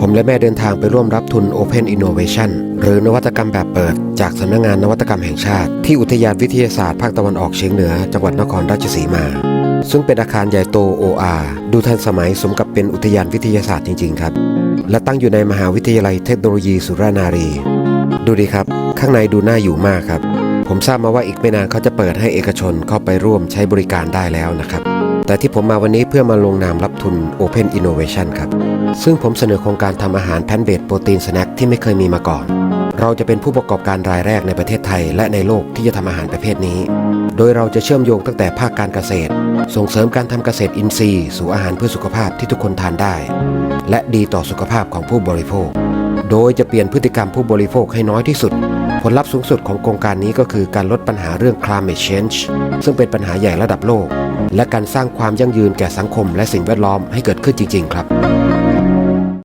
ผมและแม่เดินทางไปร่วมรับทุน Open Innovation หรือนวัตกรรมแบบเปิด จากสำนักงานนวัตกรรมแห่งชาติ ที่อุทยานวิทยาศาสตร์ภาคตะวันออกเฉียงเหนือ จังหวัดนครราชสีมา ซึ่งเป็นอาคารใหญ่โต OR ดูทันสมัยสมกับเป็นอุทยานวิทยาศาสตร์จริง ๆ ครับ และตั้งอยู่ในมหาวิทยาลัยเทคโนโลยีสุรานารี ดูดีครับ ข้างในดูน่าอยู่มากครับ ผมทราบมาว่าอีกไม่นานเขาจะเปิดให้เอกชนเข้าไปร่วมใช้บริการได้แล้วนะครับ แต่ที่ผมมาวันนี้เพื่อมาลงนามรับทุน Open Innovation ครับ ซึ่งผมเสนอโครงการทำอาหารแพนเบดโปรตีนสแน็คที่ไม่เคยมีมาก่อน เราจะเป็นผู้ประกอบการรายแรกในประเทศไทย และในโลกที่จะทำอาหารประเภทนี้ โดยเราจะเชื่อมโยงตั้งแต่ภาคการเกษตร ส่งเสริมการทำเกษตรอินทรีย์ สู่อาหารเพื่อสุขภาพที่ทุกคนทานได้ และดีต่อสุขภาพของผู้บริโภค โดยจะเปลี่ยนพฤติกรรมผู้บริโภคให้น้อยที่สุดผลลัพธ์สูงสุดของโครงการนี้ก็คือการลดปัญหาเรื่อง climate change ซึ่งเป็นปัญหาใหญ่ระดับโลก และการสร้างความยั่งยืนแก่สังคมและสิ่งแวดล้อมให้เกิดขึ้นจริง ๆ ครับ